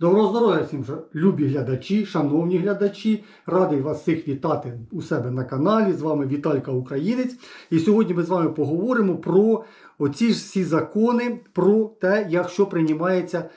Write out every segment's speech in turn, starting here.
Доброго здоров'я всім, любі глядачі, шановні глядачі. Радий вас всіх вітати у себе на каналі. З вами Віталька Українець. І сьогодні ми з вами поговоримо про оці ж всі закони, про те, як що приймається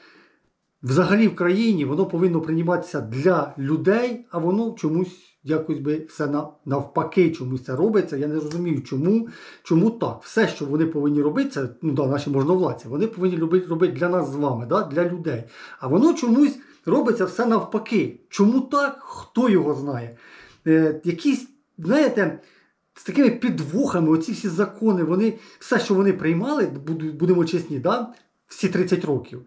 взагалі в країні. Воно повинно прийматися для людей, а воно чомусь якось би все навпаки чомусь це робиться. Я не розумію, чому. Чому так? Все, що вони повинні робити, це ну, да, наші можновладці, вони повинні робити, для нас з вами, да, для людей. А воно чомусь робиться все навпаки. Чому так? Хто його знає? Е, якісь, знаєте, з такими підвохами, оці всі закони, вони, все, що вони приймали, будемо чесні, да, всі 30 років.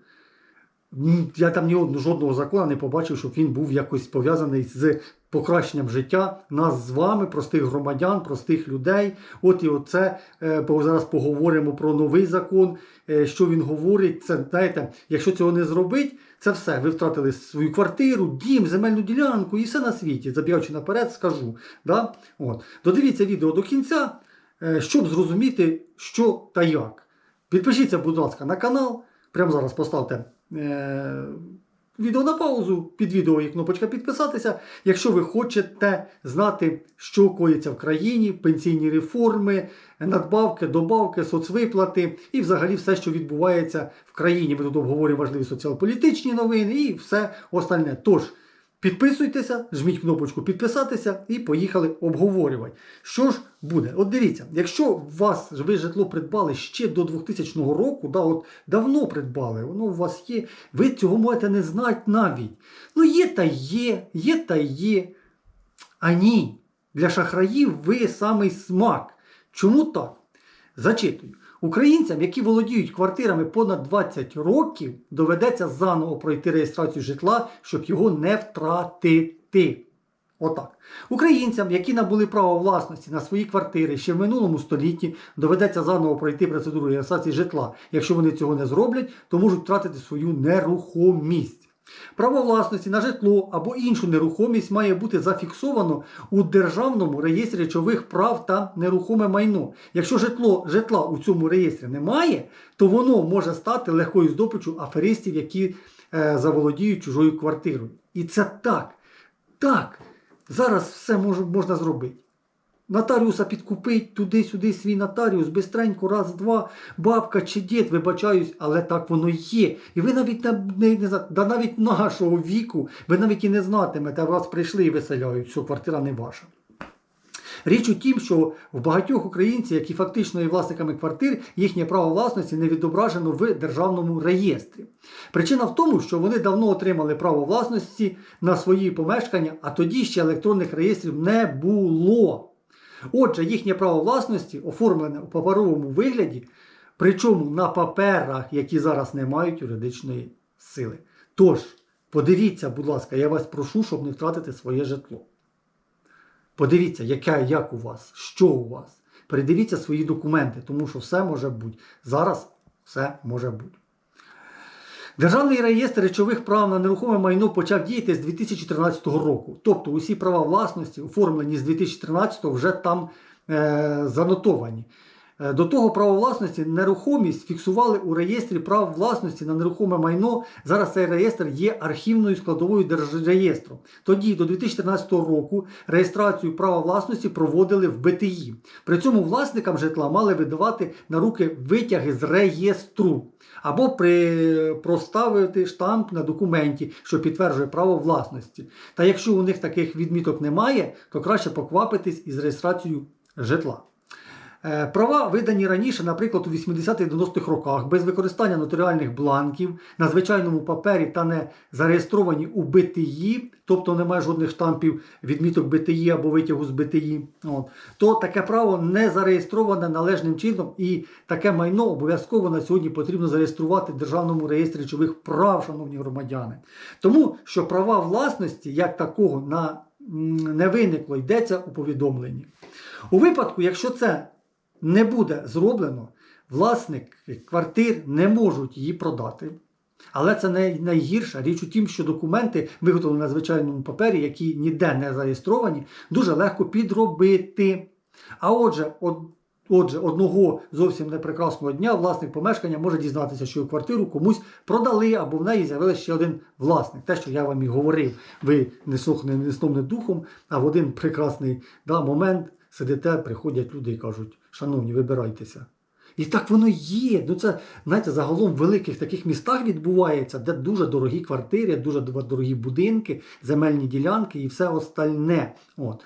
Я там ні одного жодного закону не побачив, щоб він був якось пов'язаний з покращенням життя нас з вами, простих громадян, простих людей. От і оце е, бо зараз поговоримо про новий закон. е, Що він говорить, це знаєте, якщо цього не зробить, це все. Ви втратили свою квартиру, дім, земельну ділянку і все на світі. Забігаючи наперед, скажу. Да? От. Додивіться відео до кінця, е, щоб зрозуміти, що та як. Підпишіться, будь ласка, на канал. Прямо зараз поставте е, відео на паузу. Під відео є кнопочка підписатися. Якщо ви хочете знати, що коїться в країні, пенсійні реформи, надбавки, добавки, соцвиплати і взагалі все, що відбувається в країні. Ми тут обговорюємо важливі соціал-політичні новини і все остальне. Тож. Підписуйтеся, жміть кнопочку підписатися і поїхали обговорювати. Що ж буде? От дивіться, якщо вас ви житло придбали ще до 2000 року, да, от давно придбали, воно у вас є, ви цього можете не знати навіть. Ну є та є, є та є. А ні, для шахраїв ви самий смак. Чому так? Зачитую. Українцям, які володіють квартирами понад 20 років, доведеться заново пройти реєстрацію житла, щоб його не втратити. Отак. Українцям, які набули право власності на свої квартири ще в минулому столітті, доведеться заново пройти процедуру реєстрації житла. Якщо вони цього не зроблять, то можуть втратити свою нерухомість. Право власності на житло або іншу нерухомість має бути зафіксовано у Державному реєстрі речових прав та нерухоме майно. Якщо житло, житла у цьому реєстрі немає, то воно може стати легкою здобиччю аферистів, які е, заволодіють чужою квартирою. І це так. Так. Зараз все мож, можна зробити. Нотаріуса підкупить туди-сюди свій нотаріус, бистренько, раз, два, бабка чи дід, вибачаюсь, але так воно є. І ви навіть не, не, не да навіть нашого віку, ви навіть і не знатимете, вас прийшли і виселяють, що квартира не ваша. Річ у тім, що в багатьох українців, які фактично є власниками квартир, їхнє право власності не відображено в державному реєстрі. Причина в тому, що вони давно отримали право власності на свої помешкання, а тоді ще електронних реєстрів не було. Отже, їхнє право власності оформлене у паперовому вигляді, причому на паперах, які зараз не мають юридичної сили. Тож, подивіться, будь ласка, я вас прошу, щоб не втратити своє житло. Подивіться, яке, як у вас, що у вас. Передивіться свої документи, тому що все може бути. Зараз все може бути. Державний реєстр речових прав на нерухоме майно почав діяти з 2013 року. Тобто усі права власності, оформлені з 2013 вже там е, занотовані. Е, До того право власності нерухомість фіксували у реєстрі прав власності на нерухоме майно. Зараз цей реєстр є архівною складовою держреєстру. Тоді, до 2013 року, реєстрацію права власності проводили в БТІ. При цьому власникам житла мали видавати на руки витяги з реєстру або при... проставити штамп на документі, що підтверджує право власності. Та якщо у них таких відміток немає, то краще поквапитись із реєстрацією житла. Е, Права видані раніше, наприклад, у 80-90-х роках, без використання нотаріальних бланків на звичайному папері та не зареєстровані у БТІ, тобто немає жодних штампів відміток БТІ або витягу з БТІ, от, то таке право не зареєстроване належним чином, і таке майно обов'язково на сьогодні потрібно зареєструвати в Державному реєстрі речових прав, шановні громадяни. Тому що права власності як такого на, не виникло, йдеться у повідомленні. У випадку, якщо це не буде зроблено, власник квартир не можуть її продати. Але це не найгірша річ у тім, що документи, виготовлені на звичайному папері, які ніде не зареєстровані, дуже легко підробити. А отже, от, Отже, одного зовсім непрекрасного дня власник помешкання може дізнатися, що квартиру комусь продали або в неї з'явився ще один власник. Те, що я вам і говорив, ви не сохне не духом, а в один прекрасний да, момент сидите, приходять люди і кажуть: шановні, вибирайтеся. І так воно є. Ну це знаєте, загалом в великих таких містах відбувається, де дуже дорогі квартири, дуже дорогі будинки, земельні ділянки і все остальне. От.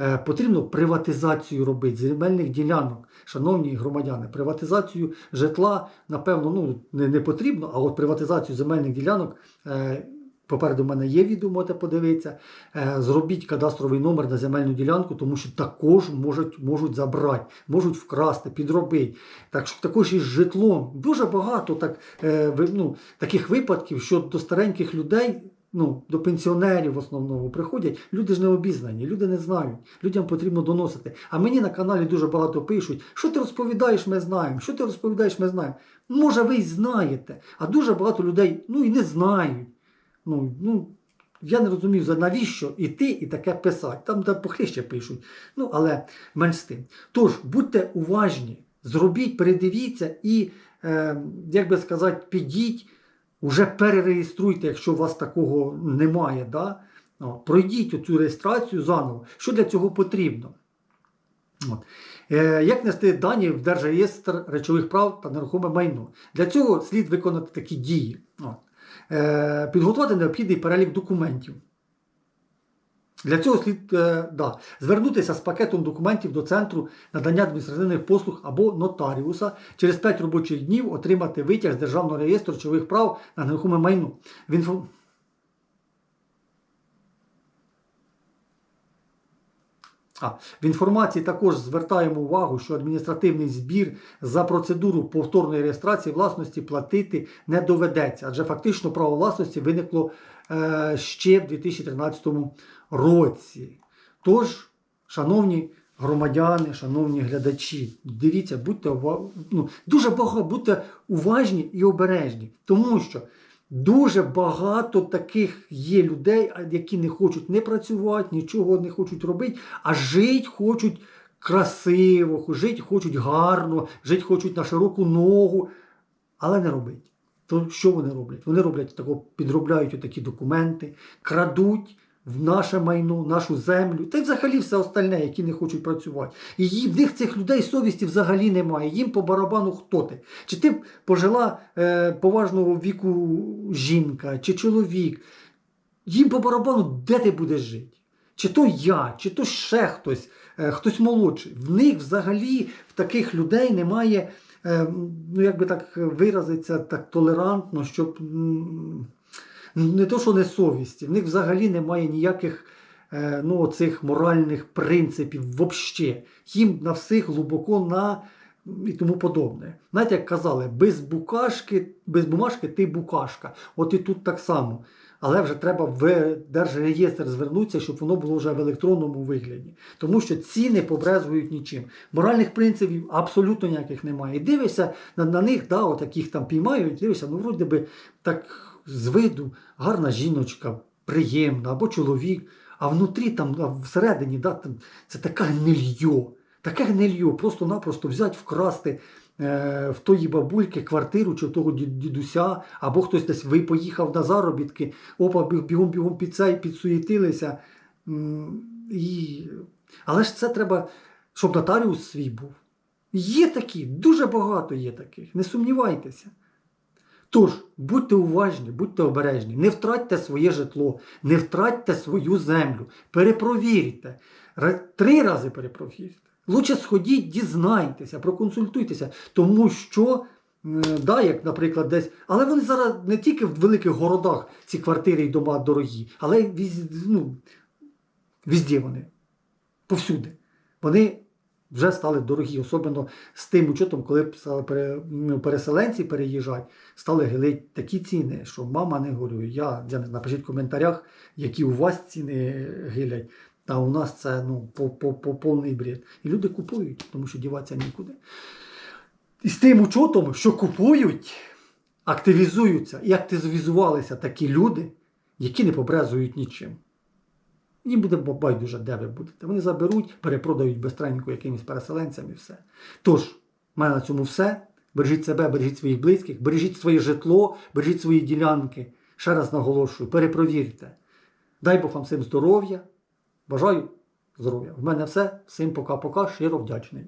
Е, потрібно приватизацію робити земельних ділянок, шановні громадяни. Приватизацію житла, напевно, ну, не, не потрібно, а от приватизацію земельних ділянок. Е, Попереду в мене є відео, можете подивитися. Е, Зробіть кадастровий номер на земельну ділянку, тому що також можуть, можуть забрати, можуть вкрасти, підробити. Так що також і з житлом. Дуже багато так, е, ну, таких випадків, що до стареньких людей, ну, до пенсіонерів в основному приходять. Люди ж не обізнані, люди не знають. Людям потрібно доносити. А мені на каналі дуже багато пишуть, що ти розповідаєш, ми знаємо. Що ти розповідаєш, ми знаємо. Може, ви й знаєте, а дуже багато людей ну, і не знають. Ну, ну, я не розумію, за навіщо іти і таке писати. Там де похліще пишуть. Ну, але менш з тим. Тож, будьте уважні, зробіть, передивіться і, е, як би сказати, підіть, уже перереєструйте, якщо у вас такого немає. Да? Пройдіть оцю реєстрацію заново. Що для цього потрібно? От. Е, як нести дані в Держреєстр речових прав та нерухоме майно? Для цього слід виконати такі дії. От. Е, підготувати необхідний перелік документів. Для цього слід е, да, звернутися з пакетом документів до центру надання адміністративних послуг або нотаріуса через 5 робочих днів отримати витяг з Державного реєстру речових прав на нерухоме майно. В А, в інформації також звертаємо увагу, що адміністративний збір за процедуру повторної реєстрації власності платити не доведеться, адже фактично право власності виникло е, ще в 2013 році. Тож, шановні громадяни, шановні глядачі, дивіться, будьте ува- ну, дуже багато будьте уважні і обережні, тому що Дуже багато таких є людей, які не хочуть не працювати, нічого не хочуть робити, а жити хочуть красиво, жити хочуть гарно, жити хочуть на широку ногу, але не робить. То що вони роблять? Вони роблять тако, підробляють такі документи, крадуть в наше майно, нашу землю, та й взагалі все остальне, які не хочуть працювати. І в них цих людей совісті взагалі немає. Їм по барабану хто ти? Чи ти пожила е, поважного віку жінка, чи чоловік? Їм по барабану, де ти будеш жити? Чи то я, чи то ще хтось, е, хтось молодший. В них взагалі в таких людей немає, е, ну як би так виразиться, так толерантно, щоб не то, що не совісті, в них взагалі немає ніяких е, ну, цих моральних принципів взагалі. Їм на всіх глибоко на і тому подобне. Знаєте, як казали, без букашки, без бумажки ти букашка. От і тут так само. Але вже треба в Держреєстр звернутися, щоб воно було вже в електронному вигляді. Тому що ці не побрезгують нічим. Моральних принципів абсолютно ніяких немає. І дивишся на, на них, да, от яких там піймають, дивишся, ну вроді би так з виду гарна жіночка, приємна, або чоловік, а внутрі там, всередині, да, там, це таке гнильо. Таке гнильо, просто-напросто взяти, вкрасти е, в тої бабульки квартиру чи в того дідуся, або хтось десь ви поїхав на заробітки, опа, бігом бігом під цей, підсуєтилися. І... Але ж це треба, щоб нотаріус свій був. Є такі, дуже багато є таких, не сумнівайтеся. Тож, будьте уважні, будьте обережні, не втратьте своє житло, не втратьте свою землю, перепровірте. Три рази перепровірте. Лучше сходіть, дізнайтеся, проконсультуйтеся, тому що, да, як, наприклад, десь, але вони зараз не тільки в великих городах ці квартири і дома дорогі, але віз, ну, візде вони, повсюди. Вони вже стали дорогі, особливо з тим учетом, коли переселенці переїжджати, стали гилить такі ціни, що мама не говорю. Я, я не знаю, напишіть в коментарях, які у вас ціни гилять. А у нас це ну, по, по, по повний бред. І люди купують, тому що діватися нікуди. І з тим учетом, що купують, активізуються і активізувалися такі люди, які не побрезують нічим. Їм буде байдуже, де ви будете. Вони заберуть, перепродають безстренько якимось переселенцям і все. Тож, мене на цьому все. Бережіть себе, бережіть своїх близьких, бережіть своє житло, бережіть свої ділянки. Ще раз наголошую, перепровірте. Дай Бог вам всім здоров'я. Бажаю здоров'я. В мене все. Всім пока-пока. Щиро вдячний.